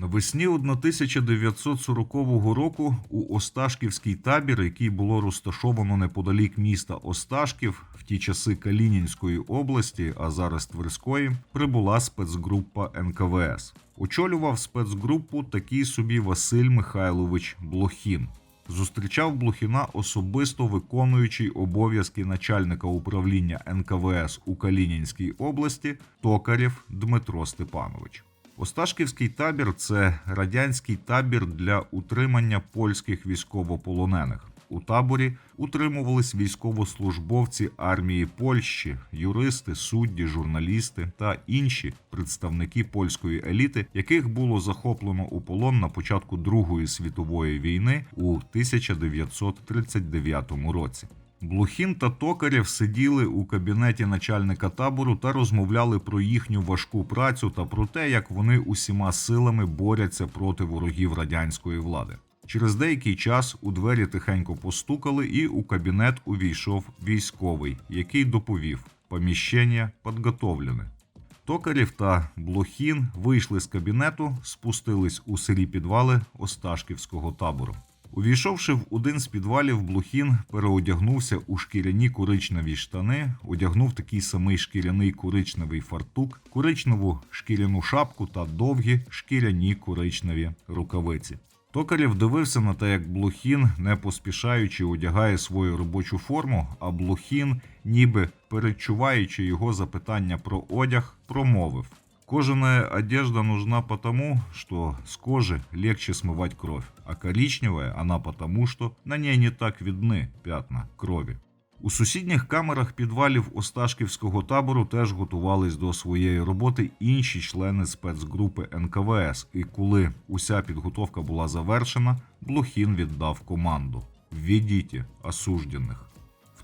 Навесні 1940 року у Осташківський табір, який було розташовано неподалік міста Осташків, в ті часи Калінінської області, а зараз Тверської, прибула спецгрупа НКВС. Очолював спецгрупу такий собі Василь Михайлович Блохін. Зустрічав Блохіна особисто виконуючий обов'язки начальника управління НКВС у Калінінській області Токарєв Дмитро Степанович. Осташківський табір це радянський табір для утримання польських військовополонених. У таборі утримувались військовослужбовці армії Польщі, юристи, судді, журналісти та інші представники польської еліти, яких було захоплено у полон на початку Другої світової війни у 1939 році. Блохін та Токарєв сиділи у кабінеті начальника табору та розмовляли про їхню важку працю та про те, як вони усіма силами борються проти ворогів радянської влади. Через деякий час у двері тихенько постукали, і у кабінет увійшов військовий, який доповів: поміщення підготовлене. Токарів та Блохін вийшли з кабінету, спустились у сирі підвали Осташківського табору. Увійшовши в один з підвалів, Блохін переодягнувся у шкіряні коричневі штани, одягнув такий самий шкіряний коричневий фартук, коричневу шкіряну шапку та довгі шкіряні коричневі рукавиці. Токарєв дивився на те, як Блохін, не поспішаючи, одягає свою робочу форму, а Блохін, ніби перечуваючи його запитання про одяг, промовив: Кожаная одежда нужна потому, что с кожи легче смывать кровь, а коричневая она потому, что на ней не так видны пятна крові. У сусідніх камерах підвалів Осташківського табору теж готувались до своєї роботи інші члени спецгрупи НКВС. І коли уся підготовка була завершена, Блохін віддав команду: Введіть осуждених.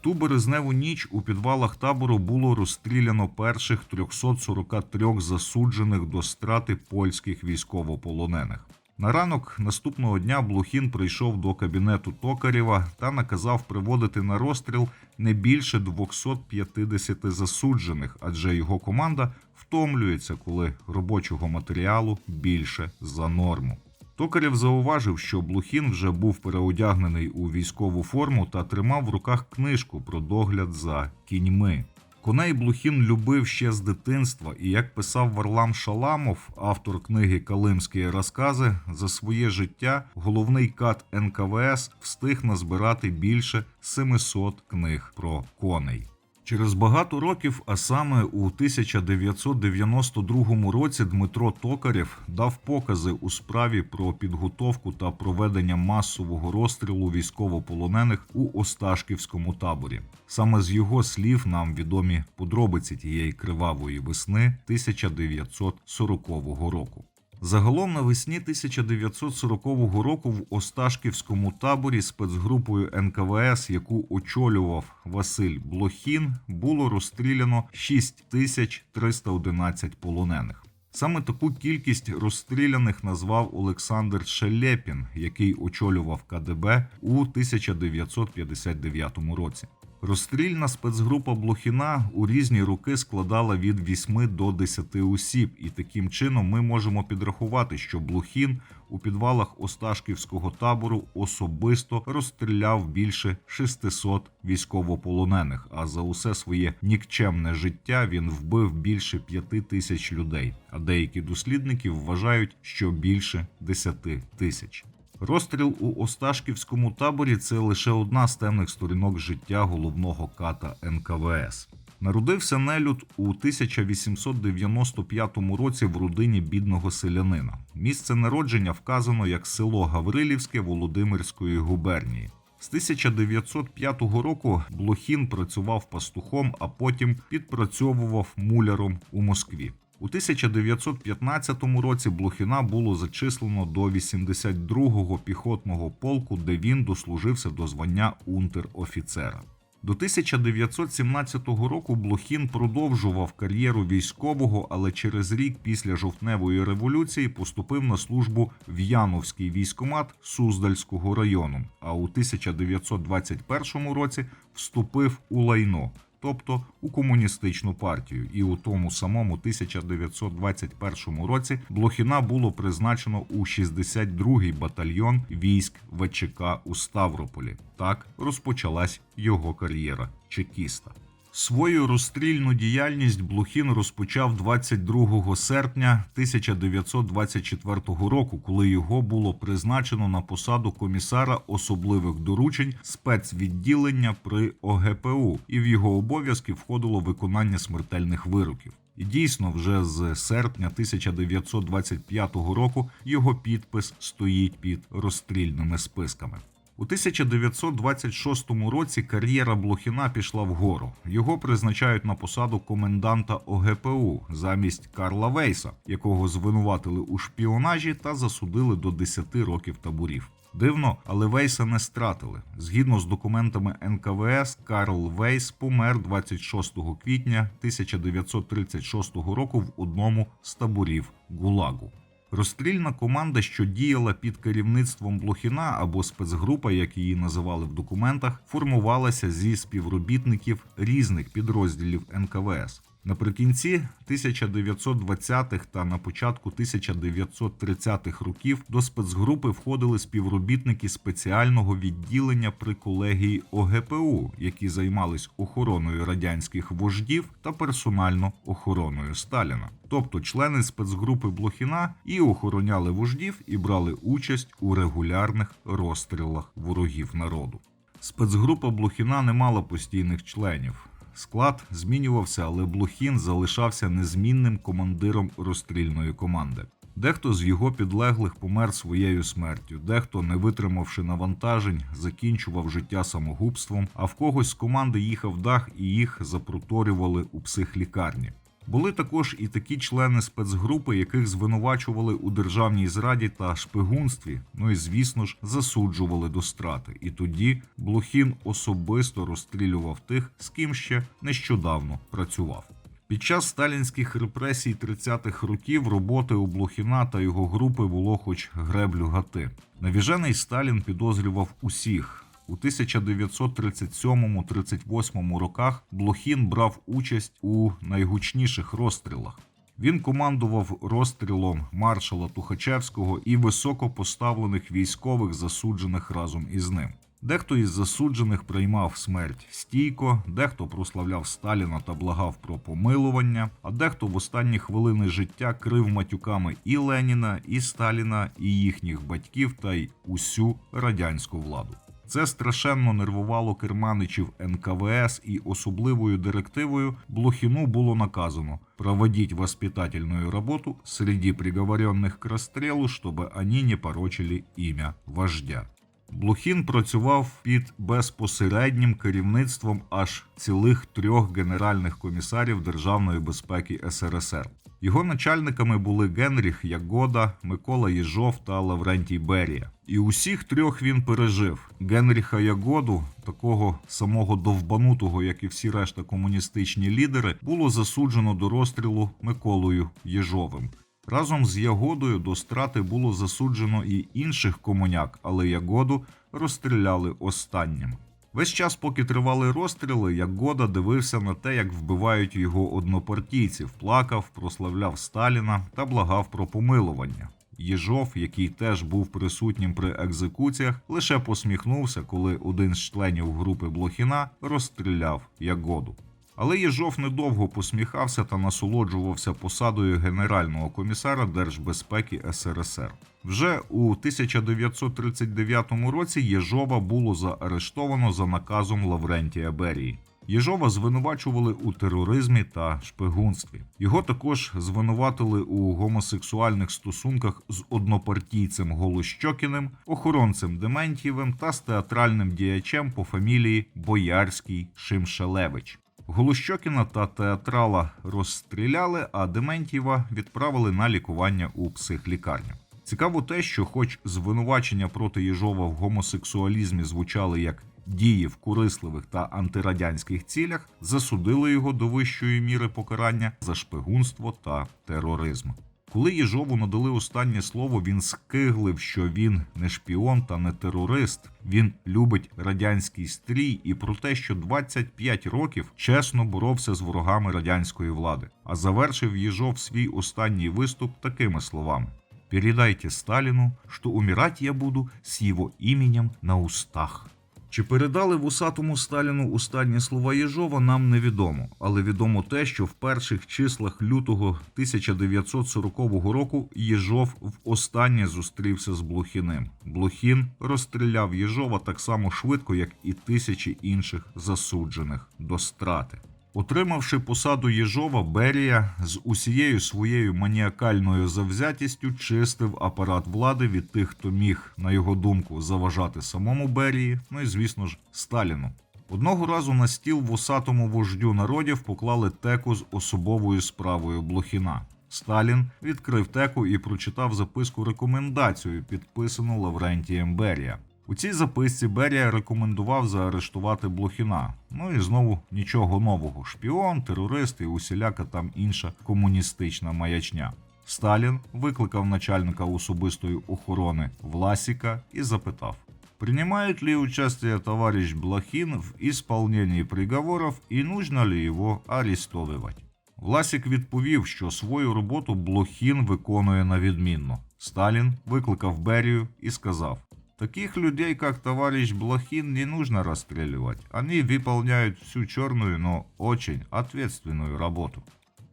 Ту березневу ніч у підвалах табору було розстріляно перших 343 засуджених до страти польських військовополонених. На ранок наступного дня Блохін прийшов до кабінету Токарєва та наказав приводити на розстріл не більше 250 засуджених, адже його команда втомлюється, коли робочого матеріалу більше за норму. Токарєв зауважив, що Блохін вже був переодягнений у військову форму та тримав в руках книжку про догляд за кіньми. Коней Блохін любив ще з дитинства, і як писав Варлам Шаламов, автор книги Калимські розкази, за своє життя головний кат НКВС встиг назбирати більше 700 книг про коней. Через багато років, а саме у 1992 році, Дмитро Токарєв дав покази у справі про підготовку та проведення масового розстрілу військовополонених у Осташківському таборі. Саме з його слів нам відомі подробиці тієї кривавої весни 1940 року. Загалом навесні 1940 року в Осташківському таборі спецгрупою НКВС, яку очолював Василь Блохін, було розстріляно 6311 полонених. Саме таку кількість розстріляних назвав Олександр Шелепін, який очолював КДБ у 1959 році. Розстрільна спецгрупа Блохіна у різні роки складала від 8 до 10 осіб, і таким чином ми можемо підрахувати, що Блохін у підвалах Осташківського табору особисто розстріляв більше 600 військовополонених. А за усе своє нікчемне життя він вбив більше 5 тисяч людей. А деякі дослідники вважають, що більше 10 тисяч. Розстріл у Осташківському таборі це лише одна з темних сторінок життя головного ката НКВС. Народився Нелюд у 1895 році в родині бідного селянина. Місце народження вказано як село Гаврилівське Володимирської губернії. З 1905 року Блохін працював пастухом, а потім підпрацьовував муляром у Москві. У 1915 році Блохіна було зачислено до 82-го піхотного полку, де він дослужився до звання унтер-офіцера. До 1917 року Блохін продовжував кар'єру військового, але через рік після жовтневої революції поступив на службу в Яновський військомат Суздальського району. А у 1921 році вступив у лайно тобто у комуністичну партію. І у тому самому 1921 році Блохіна було призначено у 62-й батальйон військ ВЧК у Ставрополі. Так розпочалась його кар'єра чекіста. Свою розстрільну діяльність Блохін розпочав 22 серпня 1924 року, коли його було призначено на посаду комісара особливих доручень спецвідділення при ОГПУ, і в його обов'язки входило виконання смертельних вироків. І дійсно, вже з серпня 1925 року його підпис стоїть під розстрільними списками. У 1926 році кар'єра Блохіна пішла вгору. Його призначають на посаду коменданта ОГПУ замість Карла Вейса, якого звинуватили у шпіонажі та засудили до 10 років таборів. Дивно, але Вейса не стратили. Згідно з документами НКВС, Карл Вейс помер 26 квітня 1936 року в одному з таборів Гулагу. Розстрільна команда, що діяла під керівництвом Блохіна або спецгрупа, як її називали в документах, формувалася зі співробітників різних підрозділів НКВС. Наприкінці 1920-х та на початку 1930-х років до спецгрупи входили співробітники спеціального відділення при колегії ОГПУ, які займались охороною радянських вождів та персонально охороною Сталіна. Тобто члени спецгрупи Блохіна і охороняли вождів, і брали участь у регулярних розстрілах ворогів народу. Спецгрупа Блохіна не мала постійних членів. Склад змінювався, але Блохін залишався незмінним командиром розстрільної команди. Дехто з його підлеглих помер своєю смертю, дехто, не витримавши навантажень, закінчував життя самогубством, а в когось з команди їхав дах і їх запроторювали у психлікарні. Були також і такі члени спецгрупи, яких звинувачували у державній зраді та шпигунстві. Ну і звісно ж засуджували до страти. І тоді Блохін особисто розстрілював тих, з ким ще нещодавно працював. Під час сталінських репресій 30-х років роботи у Блохіна та його групи було хоч греблю гати. Навіжений Сталін підозрював усіх. У 1937-38 роках Блохін брав участь у найгучніших розстрілах. Він командував розстрілом маршала Тухачевського і високопоставлених військових, засуджених разом із ним. Дехто із засуджених приймав смерть стійко, дехто прославляв Сталіна та благав про помилування, а дехто в останні хвилини життя крив матюками і Леніна, і Сталіна, і їхніх батьків та й усю радянську владу. Це страшенно нервувало керманичів НКВС і особливою директивою Блохіну було наказано проводить воспитательную работу среди приговоренных к расстрелу, чтобы они не порочили ім'я вождя. Блохін працював під безпосереднім керівництвом аж цілих трьох генеральних комісарів Державної безпеки СРСР. Його начальниками були Генріх Ягода, Микола Єжов та Лаврентій Берія. І усіх трьох він пережив. Генріха Ягоду, такого самого довбанутого, як і всі решта комуністичні лідери, було засуджено до розстрілу Миколою Єжовим. Разом з Ягодою до страти було засуджено і інших комуняк, але Ягоду розстріляли останнім. Весь час, поки тривали розстріли, Ягода дивився на те, як вбивають його однопартійців, плакав, прославляв Сталіна та благав про помилування. Єжов, який теж був присутнім при екзекуціях, лише посміхнувся, коли один з членів групи Блохіна розстріляв Ягоду. Але Єжов недовго посміхався та насолоджувався посадою генерального комісара Держбезпеки СРСР. Вже у 1939 році Єжова було заарештовано за наказом Лаврентія Берії. Єжова звинувачували у тероризмі та шпигунстві. Його також звинуватили у гомосексуальних стосунках з однопартійцем Голощокіним, охоронцем Дементьєвим та з театральним діячем по фамілії Боярський Шимшелевич. Голощокіна та театрала розстріляли, а Дементьєва відправили на лікування у психлікарню. Цікаво те, що, хоч звинувачення проти Єжова в гомосексуалізмі звучали як дії в корисливих та антирадянських цілях, засудили його до вищої міри покарання за шпигунство та тероризм. Коли Єжову надали останнє слово, він скиглив, що він не шпіон та не терорист. Він любить радянський стрій і про те, що 25 років чесно боровся з ворогами радянської влади. А завершив Єжов свій останній виступ такими словами: Передайте Сталіну, що умирать я буду з його іменем на устах. Чи передали вусатому Сталіну останні слова Єжова, нам невідомо, але відомо те, що в перших числах лютого 1940 року Єжов востаннє зустрівся з Блохіним. Блохін розстріляв Єжова так само швидко, як і тисячі інших засуджених до страти. Отримавши посаду Єжова, Берія з усією своєю маніакальною завзятістю чистив апарат влади від тих, хто міг, на його думку, заважати самому Берії, ну і звісно ж Сталіну. Одного разу на стіл вусатому вождю народів поклали теку з особовою справою Блохіна. Сталін відкрив теку і прочитав записку рекомендацію, підписану Лаврентієм Берія. У цій записці Берія рекомендував заарештувати Блохіна. Ну і знову нічого нового: шпіон, терорист і усіляка там інша комуністична маячня. Сталін викликав начальника особистої охорони Власіка і запитав: Принимает ли участие товарищ Блохин в исполнении приговоров и нужно ли его арестовывать? Власік відповів, що свою роботу Блохін виконує на відмінно. Сталін викликав Берію і сказав: Таких людей, как товарищ Блохин, не нужно расстреливать. Они выполняют всю черную, но очень ответственную работу.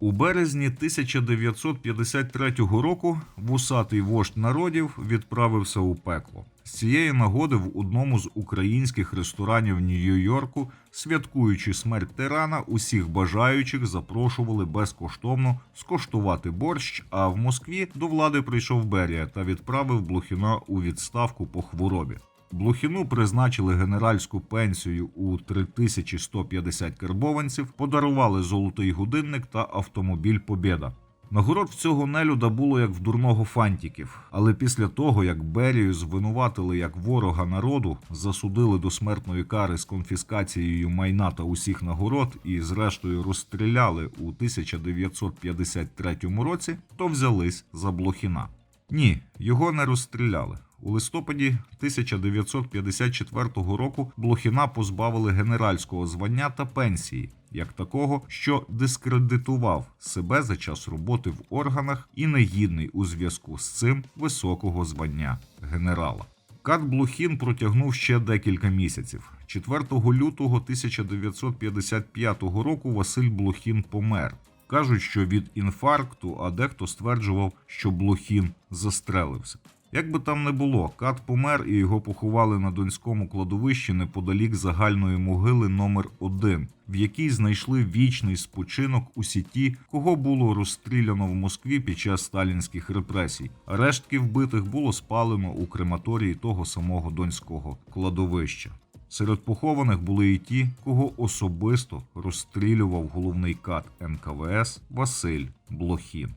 У березні 1953 року вусатий вождь народів відправився у пекло. З цієї нагоди в одному з українських ресторанів Нью-Йорку, святкуючи смерть тирана, усіх бажаючих запрошували безкоштовно скоштувати борщ. А в Москві до влади прийшов Берія та відправив Блохіна у відставку по хворобі. Блохіну призначили генеральську пенсію у 3150 карбованців, подарували золотий годинник та автомобіль Побєда. Нагород в цього нелюда було як в дурного фантіків, але після того, як Берію звинуватили як ворога народу, засудили до смертної кари з конфіскацією майна та усіх нагород і, зрештою, розстріляли у 1953 році, то взялись за Блохіна. Ні, його не розстріляли. У листопаді 1954 року Блохіна позбавили генеральського звання та пенсії, як такого, що дискредитував себе за час роботи в органах і негідний у зв'язку з цим високого звання генерала. Кат Блохін протягнув ще декілька місяців. 4 лютого 1955 року Василь Блохін помер. Кажуть, що від інфаркту, а дехто стверджував, що Блохін застрелився. Як би там не було, Кат помер і його поховали на донському кладовищі неподалік загальної могили номер 1 в якій знайшли вічний спочинок усі ті, кого було розстріляно в Москві під час сталінських репресій. Рештки вбитих було спалено у крематорії того самого донського кладовища. Серед похованих були і ті, кого особисто розстрілював головний кат НКВС Василь Блохін.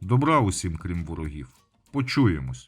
Добра усім, крім ворогів. Почуємось.